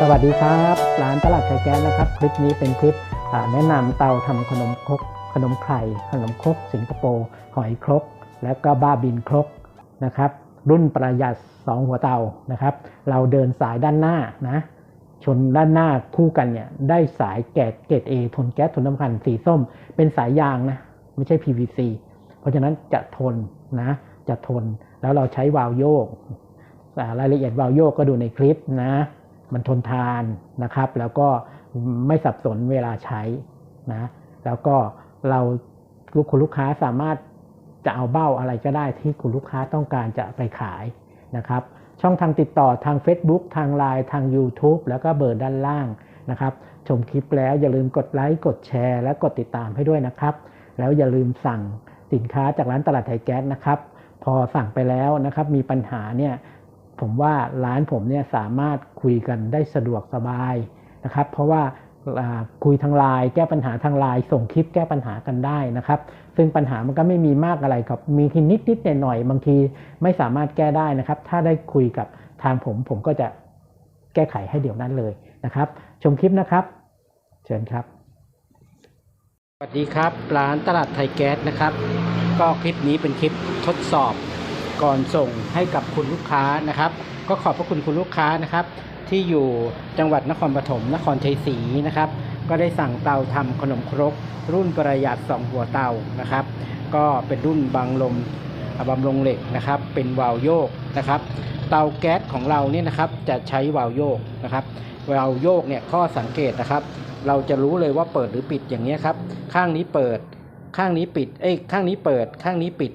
สวัสดีครับร้านตลาดไทยแก๊สนะครับ คลิปนี้เป็นคลิปแนะนำเตาทำขนมครกขนมไข่ขนมครกสิงคโปร์หอยครก แล้วก็บ้าบินครกนะครับ รุ่นประหยัด 2 หัวเตานะครับ เราเดินสายด้านหน้านะชนด้านหน้าคู่กันเนี่ยได้สายแกดเกรดเอทนแก๊สทนน้ำมันสีส้ม เป็นสายยางนะไม่ใช่ PVC เพราะฉะนั้นจะทนนะจะทนแล้วเราใช้วาล์วโยกรายละเอียดวาล์วโยกก็ดูในคลิปนะ มันทนทานนะครับ แล้วก็ไม่สับสนเวลาใช้นะแล้วก็เราลูกคุณลูกค้าสามารถจะเอาเบ้าอะไรก็ได้ที่คุณลูกค้าต้องการจะไปขายนะครับ ช่องทางติดต่อทาง Facebook ทาง Line ทาง YouTube แล้วก็เบอร์ด้านล่างนะครับ ชมคลิปแล้วอย่าลืมกดไลค์กดแชร์ และกดติดตามให้ด้วยนะครับ แล้วอย่าลืมสั่งสินค้าจากร้านตลาดไทยแก๊สนะครับ พอสั่งไปแล้วนะครับมีปัญหาเนี่ยผมว่าร้านผมเนี่ยสามารถ คุยกันได้สะดวกสบายนะครับ เพราะว่าคุยทางไลน์แก้ปัญหาทางไลน์ส่งคลิปแก้ปัญหากันได้นะครับ ซึ่งปัญหามันก็ไม่มีมากอะไรครับมีทีนิดนิดๆหน่อยบางทีไม่สามารถแก้ได้นะครับ ถ้าได้คุยกับทางผมผมก็จะแก้ไขให้เดี๋ยวนั้นเลยนะครับ ชมคลิปนะครับ เชิญครับสวัสดีครับ ร้านตลาดไทยแก๊สนะครับ ก็คลิปนี้เป็นคลิปทดสอบก่อนส่งให้กับคุณลูกค้านะครับ ก็ขอบพระคุณคุณลูกค้านะครับ ที่อยู่จังหวัดนครปฐมนครชัยศรีนะครับ ก็ได้สั่งเตาทำขนมครก รุ่นประหยัด2หัวเตานะครับ ก็เป็นรุ่นบางลมอ่าบำลงเหล็กนะครับ เป็นวาลโยกนะครับ เตาแก๊สของเราเนี่ยนะครับจะใช้วาลโยกนะครับวาลโยกเนี่ยข้อสังเกตนะครับ เราจะรู้เลยว่าเปิดหรือปิดอย่างนี้ครับ ข้างนี้เปิด ข้างนี้ปิด เอ้ยข้างนี้เปิด ข้างนี้ปิด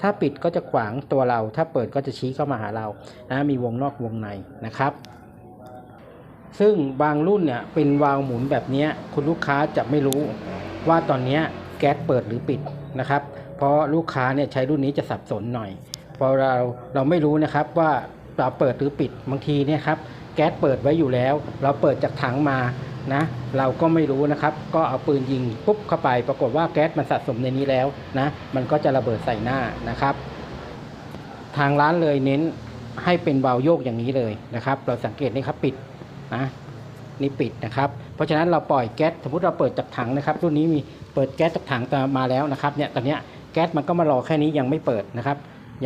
ถ้าปิดก็จะขวางตัวเรา ถ้าเปิดก็จะชี้เข้ามาหาเรานะมีวงนอกวงในนะครับ ซึ่งบางรุ่นเนี่ยเป็นวาล์วหมุนแบบนี้คุณลูกค้าจะไม่รู้ว่าตอนนี้แก๊สเปิดหรือปิดนะครับ เพราะลูกค้าเนี่ยใช้รุ่นนี้จะสับสนหน่อยพราะเราเราไม่รู้นะครับว่าเราเปิดหรือปิดบางทีเนี่ยครับแก๊สเปิดไว้อยู่แล้ว เราเปิดจากถังมานะเราก็ไม่รู้นะครับ ก็เอาปืนยิงปุ๊บเข้าไป ปรากฏว่าแก๊สมันสะสมในนี้แล้วนะมันก็จะระเบิดใส่หน้านะครับ ทางร้านเลยเน้นให้เป็นวาล์วโยกอย่างนี้เลยนะครับ เราสังเกตนี่ครับปิด นะนี่ปิดนะครับ เพราะฉะนั้นเราปล่อยแก๊สสมมติเราเปิดจากถังนะครับ รุ่นนี้มีเปิดแก๊สจากถังมาแล้วนะครับเนี่ยตอนนี้แก๊สมันก็มารอแค่นี้ยังไม่เปิดนะครับ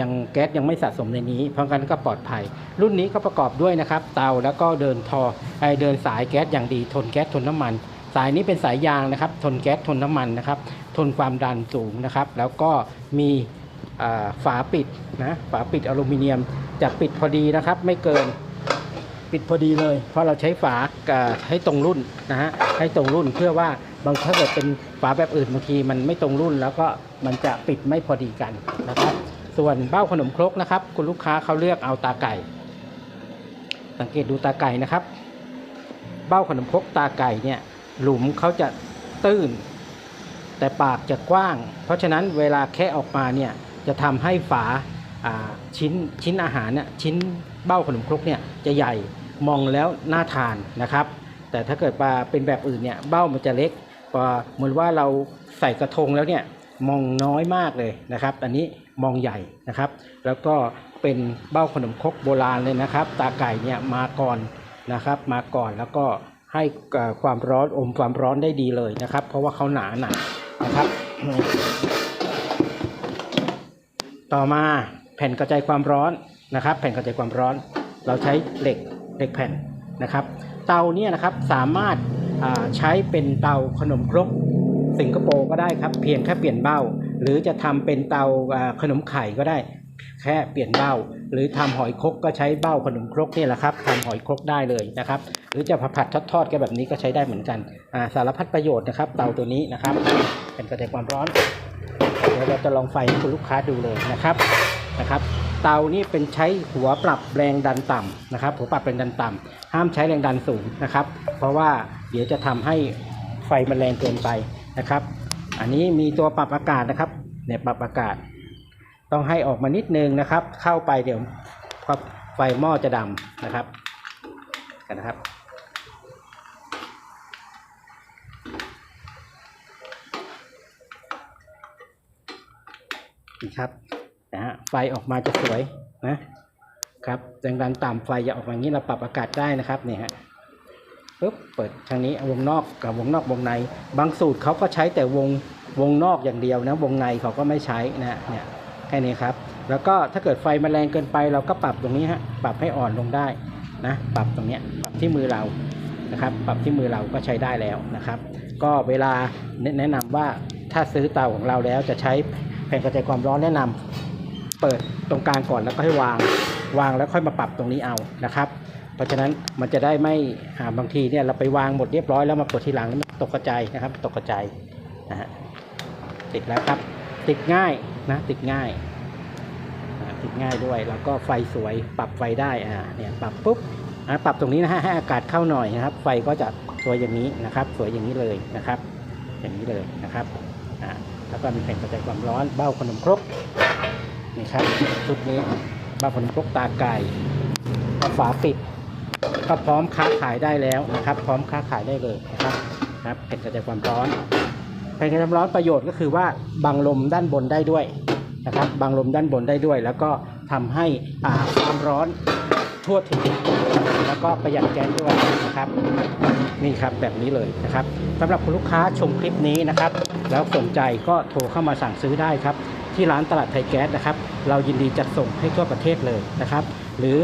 ยังแก๊สยังไม่สะสมในนี้ เพราะงั้นก็ปลอดภัย รุ่นนี้ก็ประกอบด้วยนะครับเตาแล้วก็เดินทอไอเดินสายแก๊สอย่างดี ทนแก๊สทนน้ำมัน สายนี้เป็นสายยางนะครับ ทนแก๊สทนน้ำมันนะครับ ทนความดันสูงนะครับ แล้วก็มีฝาปิดนะฝาปิดอลูมิเนียมจะปิดพอดีนะครับ ไม่เกิน ปิดพอดีเลย เพราะเราใช้ฝาให้ตรงรุ่นนะฮะให้ตรงรุ่นเพื่อว่าบางถ้าเกิดเป็นฝาแบบอื่นบางทีมันไม่ตรงรุ่น แล้วก็มันจะปิดไม่พอดีกันนะครับ ส่วนเบ้าขนมครกนะครับ คุณลูกค้าเขาเลือกเอาตาไก่ สังเกตดูตาไก่นะครับ เบ้าขนมครกตาไก่เนี่ยหลุมเขาจะตื้น แต่ปากจะกว้าง เพราะฉะนั้นเวลาแคะออกมาเนี่ยจะทำให้ฝาาชิ้นชิ้นอาหารเนี่ยชิ้นเบ้าขนมครกเนี่ยจะใหญ่ มองแล้วน่าทานนะครับ แต่ถ้าเกิดปลาเป็นแบบอื่นเนี่ยเบ้ามันจะเล็กพอเหมือนว่าเราใส่กระทงแล้วเนี่ยมองน้อยมากเลยนะครับ อันนี้มองใหญ่นะครับ แล้วก็เป็นเบ้าขนมครกโบราณเลยนะครับ ตาไก่เนี่ยมาก่อนนะครับ มาก่อนแล้วก็ให้ความร้อนอมความร้อนได้ดีเลยนะครับ เพราะว่าเขาหนาหนานะครับ ต่อมาแผ่นกระจายความร้อนนะครับ แผ่นกระจายความร้อน เราใช้เหล็ก เหล็กแผ่นนะครับ เตาเนี่ยนะครับสามารถาใช้เป็นเตาขนมครกสิงคโปร์ก็ได้ครับ เพียงแค่เปลี่ยนเบ้า หรือจะทำเป็นเตาขนมไข่ก็ได้ แค่เปลี่ยนเบ้า หรือทำหอยครกก็ใช้เบ้าขนมครกนี่แหละครับทำหอยครกได้เลยนะครับ หรือจะผัดทอดทอดๆกันแบบนี้ก็ใช้ได้เหมือนกันาสารพัดประโยชน์นะครับ เตาตัวนี้นะครับ เป็นกระจายความร้อนเดี๋ยวเราจะลองไฟให้คุณลูกค้าดูเลยนะครับนะครับ เตานี่เป็นใช้หัวปรับแรงดันต่ำนะครับ หัวปรับแรงดันต่ำห้ามใช้แรงดันสูงนะครับ เพราะว่าเดี๋ยวจะทำให้ไฟมันแรงเกินไปนะครับ อันนี้มีตัวปรับอากาศนะครับเนี่ยปรับอากาศ ต้องให้ออกมานิดนึงนะครับ เข้าไปเดี๋ยวไฟหม้อจะดำนะครับกันนะครับนะครับ นะฮะไฟออกมาจะสวยนะครับแรงดันต่ำไฟจะออกมาอย่างนี้เราปรับอากาศได้นะครับเนี่ยฮะปุ๊บเปิดทางนี้วงนอกกับวงนอกวงใน บางสูตรเขาก็ใช้แต่วงวงนอกอย่างเดียวนะวงในเขาก็ไม่ใช้นะเนี่ยแค่นี้ครับ แล้วก็ถ้าเกิดไฟมันแรงเกินไป เราก็ปรับตรงนี้ฮะปรับให้อ่อนลงได้นะปรับตรงเนี้ยปรับที่มือเรานะครับปรับที่มือเราก็ใช้ได้แล้วนะครับ ก็เวลาแนะแนะนำว่าถ้าซื้อเตาของเราแล้วจะใช้แผ่นกระจายความร้อนแนะนำ เปิดตรงกลางก่อนแล้วก็ให้วางวางแล้วค่อยมาปรับตรงนี้เอานะครับ เพราะฉะนั้นมันจะได้ไม่าบางทีเนี่ยเราไปวางหมดเรียบร้อยแล้วมาเปิดทีหลังแล้วมันตกกระจายนะครับ ตกกระจายนะฮะติดแล้วครับ ติดง่ายนะ ติดง่ายติดง่ายด้วย แล้วก็ไฟสวยปรับไฟได้อ่าเนี่ยปรับปุ๊บอ่าปรับตรงนี้นะฮะให้อากาศเข้าหน่อยนะครับ ไฟก็จะสวยอย่างนี้นะครับ สวยอย่างนี้เลยนะครับ อย่างนี้เลยนะครับอ่าแล้วก็มีแผ่นกระจายความร้อนเบ้าขนมครก นี่ครับชุดนี้เบ้าขนมครกตาไก่ฝาปิด ก็พร้อมค้าขายได้แล้วนะครับ พร้อมค้าขายได้เลยนะครับครับแผ่นกระจายความร้อนแผ่นกระจายความร้อนประโยชน์ก็คือว่าบังลมด้านบนได้ด้วยนะครับบังลมด้านบนได้ด้วย แล้วก็ทำให้อ่าความร้อนทั่วถึงแล้วก็ประหยัดแก๊สด้วยนะครับ นี่ครับแบบนี้เลยนะครับสำหรับคุณลูกค้าชมคลิปนี้นะครับ แล้วสนใจก็โทรเข้ามาสั่งซื้อได้ครับ ที่ร้านตลาดไทยแก๊สนะครับ เรายินดีจัดส่งให้ทั่วประเทศเลยนะครับ หรือ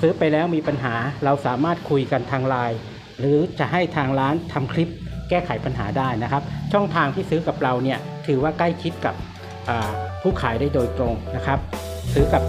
ซื้อไปแล้วมีปัญหาเราสามารถคุยกันทางไลน์หรือจะให้ทางร้านทำคลิปแก้ไขปัญหาได้นะครับ ช่องทางที่ซื้อกับเราเนี่ยถือว่าใกล้ชิดกับผู้ขายได้โดยตรงนะครับ ซื้อกับ